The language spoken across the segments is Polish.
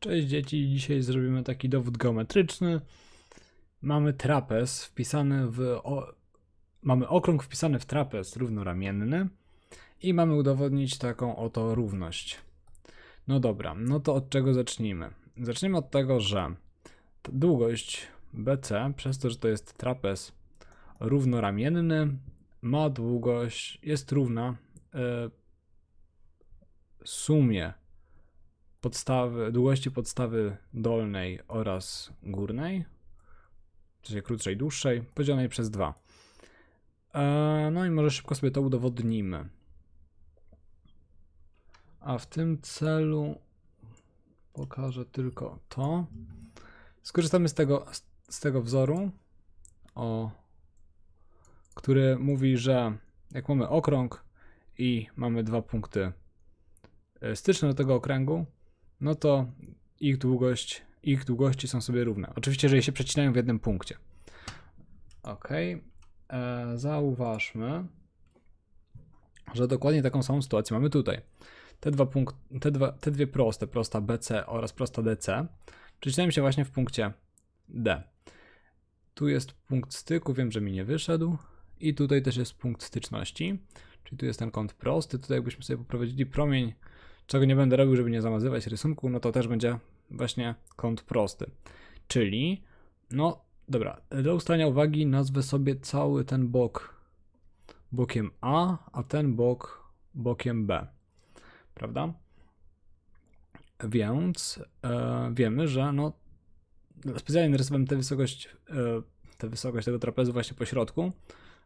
Cześć dzieci, dzisiaj zrobimy taki dowód geometryczny. Mamy trapez wpisany w. O, mamy okrąg wpisany w trapez równoramienny i mamy udowodnić taką oto równość. No dobra, no to od czego zacznijmy? Zacznijmy od tego, że długość BC, przez to, że to jest trapez równoramienny, ma długość, jest równa e, sumie podstawy, długości podstawy dolnej oraz górnej, sensie krótszej, dłuższej, podzielonej przez 2. E, no i może szybko sobie to udowodnimy. A w tym celu pokażę tylko to. Skorzystamy z tego, z tego wzoru, o, który mówi, że jak mamy okrąg i mamy dwa punkty e, styczne do tego okręgu, no to ich długość, ich długości są sobie równe. Oczywiście, jeżeli się przecinają w jednym punkcie. Ok. E, zauważmy, że dokładnie taką samą sytuację mamy tutaj. Te, dwa punkt, te, dwa, te dwie proste, prosta BC oraz prosta DC, przecinają się właśnie w punkcie D. Tu jest punkt styku, wiem, że mi nie wyszedł. I tutaj też jest punkt styczności, czyli tu jest ten kąt prosty. Tutaj jakbyśmy sobie poprowadzili promień czego nie będę robił, żeby nie zamazywać rysunku, no to też będzie właśnie kąt prosty. Czyli, no dobra, do ustalenia uwagi nazwę sobie cały ten bok bokiem A, a ten bok bokiem B. Prawda? Więc e, wiemy, że no specjalnie narysowałem tę wysokość, e, tę wysokość tego trapezu właśnie po środku,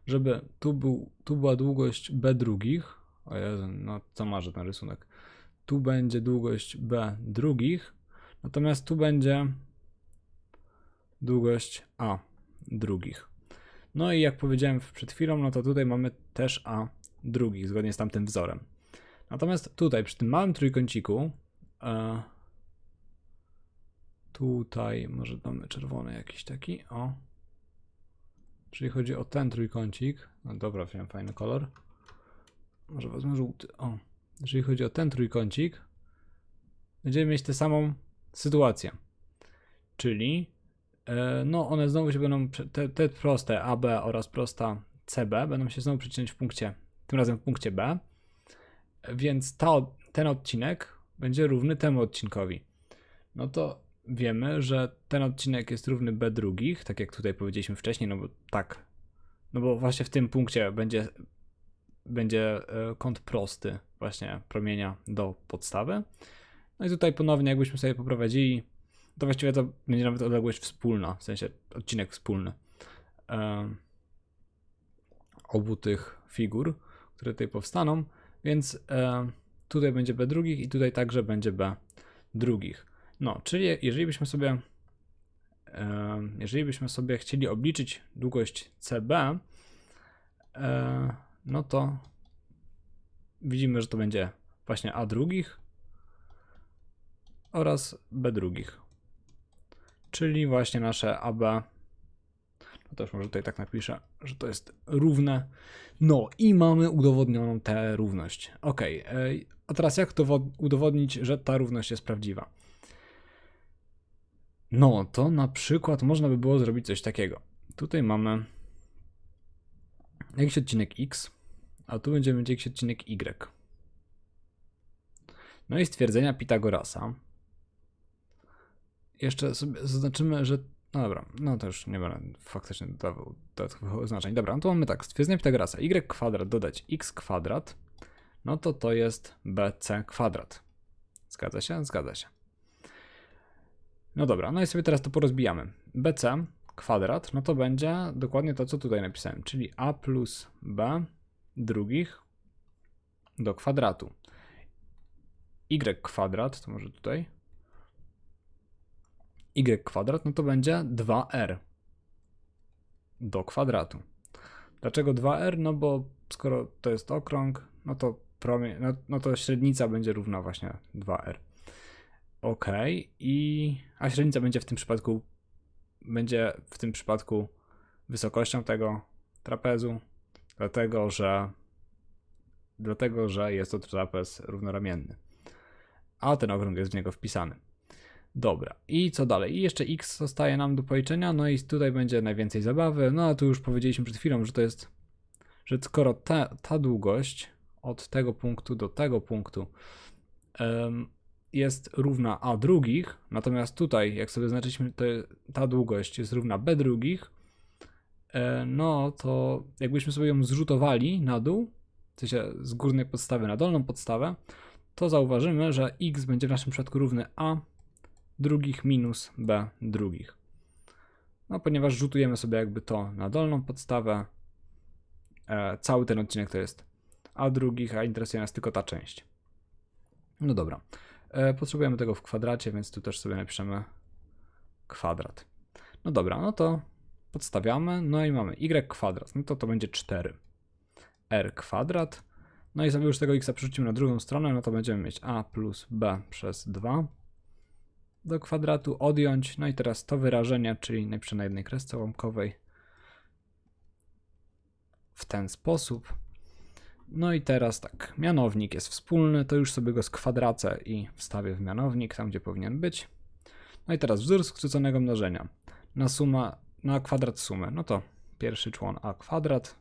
żeby tu, był, tu była długość B drugich. O Jezu, no co marzy ten rysunek tu będzie długość b drugich, natomiast tu będzie długość a drugich. No i jak powiedziałem przed chwilą, no to tutaj mamy też a drugich, zgodnie z tamtym wzorem. Natomiast tutaj, przy tym małym trójkąciku, e, tutaj może damy czerwony jakiś taki, o. Jeżeli chodzi o ten trójkącik, no dobra, wziąłem fajny kolor. Może wezmę żółty, o jeżeli chodzi o ten trójkącik, będziemy mieć tę samą sytuację. Czyli e, no one znowu się będą, te, te proste AB oraz prosta CB będą się znowu przecinać w punkcie, tym razem w punkcie B, więc ta, ten odcinek będzie równy temu odcinkowi. No to wiemy, że ten odcinek jest równy B drugich, tak jak tutaj powiedzieliśmy wcześniej, no bo tak, no bo właśnie w tym punkcie będzie będzie e, kąt prosty właśnie promienia do podstawy. No i tutaj ponownie jakbyśmy sobie poprowadzili, to właściwie to będzie nawet odległość wspólna, w sensie odcinek wspólny e, obu tych figur, które tutaj powstaną, więc e, tutaj będzie B drugich i tutaj także będzie B drugich. No, czyli jeżeli byśmy sobie jeżeli byśmy sobie chcieli obliczyć długość CB, no to widzimy, że to będzie właśnie A drugich oraz B drugich. Czyli właśnie nasze AB. No też może tutaj tak napiszę, że to jest równe. No i mamy udowodnioną tę równość. Ok, a teraz jak to udowodnić, że ta równość jest prawdziwa? No to na przykład można by było zrobić coś takiego. Tutaj mamy jakiś odcinek X, a tu będziemy mieć jakiś odcinek Y. No i stwierdzenia Pitagorasa. Jeszcze sobie zaznaczymy, że. No dobra, no to już nie będę faktycznie dodawał dodatkowych oznaczeń. Dobra, no to mamy tak, stwierdzenie Pitagorasa. y kwadrat dodać x kwadrat, no to to jest bc kwadrat. Zgadza się? Zgadza się. No dobra, no i sobie teraz to porozbijamy. bc kwadrat, no to będzie dokładnie to, co tutaj napisałem, czyli a plus b drugich do kwadratu. y kwadrat, to może tutaj. y kwadrat, no to będzie 2r do kwadratu. Dlaczego 2r? No bo skoro to jest okrąg, no to no, no to średnica będzie równa właśnie 2r. Ok, i a średnica będzie w tym przypadku będzie w tym przypadku wysokością tego trapezu, dlatego że dlatego, że jest to trapez równoramienny, a ten okrąg jest w niego wpisany. Dobra, i co dalej? I jeszcze x zostaje nam do policzenia, no i tutaj będzie najwięcej zabawy. No a tu już powiedzieliśmy przed chwilą, że to jest, że skoro ta, ta długość od tego punktu do tego punktu em, jest równa a drugich, natomiast tutaj, jak sobie znaczyliśmy, to ta długość jest równa b drugich, no to jakbyśmy sobie ją zrzutowali na dół, w sensie z górnej podstawy na dolną podstawę, to zauważymy, że x będzie w naszym przypadku równy a drugich minus b drugich. No, ponieważ rzutujemy sobie jakby to na dolną podstawę, e, cały ten odcinek to jest a drugich, a interesuje nas tylko ta część. No dobra. E, potrzebujemy tego w kwadracie, więc tu też sobie napiszemy kwadrat. No dobra, no to podstawiamy, no i mamy y kwadrat, no to to będzie 4 r kwadrat. No i sobie już tego x przerzucimy na drugą stronę, no to będziemy mieć a plus b przez 2 do kwadratu, odjąć, no i teraz to wyrażenie, czyli napiszę na jednej kresce łamkowej w ten sposób. No i teraz tak, mianownik jest wspólny, to już sobie go skwadracę i wstawię w mianownik, tam gdzie powinien być. No i teraz wzór skróconego mnożenia na suma, na kwadrat sumy. No to pierwszy człon a kwadrat,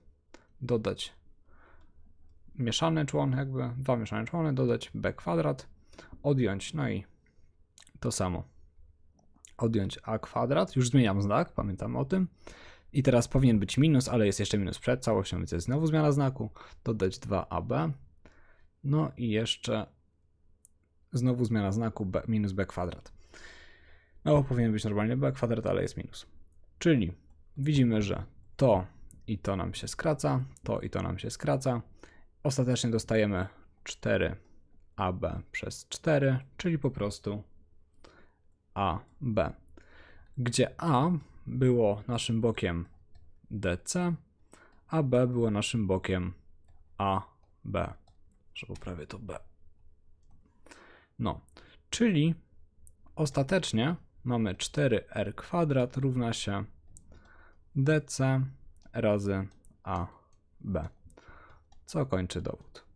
dodać mieszany człon, jakby dwa mieszane człony, dodać b kwadrat, odjąć, no i to samo. Odjąć a kwadrat, już zmieniam znak, pamiętam o tym. I teraz powinien być minus, ale jest jeszcze minus przed całością, więc jest znowu zmiana znaku. Dodać 2ab. No i jeszcze znowu zmiana znaku b, minus b kwadrat. No, powinien być normalnie b kwadrat, ale jest minus. Czyli widzimy, że to i to nam się skraca, to i to nam się skraca. Ostatecznie dostajemy 4ab przez 4, czyli po prostu AB, gdzie A było naszym bokiem DC, a B było naszym bokiem AB, że poprawię to B. No, czyli ostatecznie mamy 4r kwadrat równa się DC razy AB, co kończy dowód.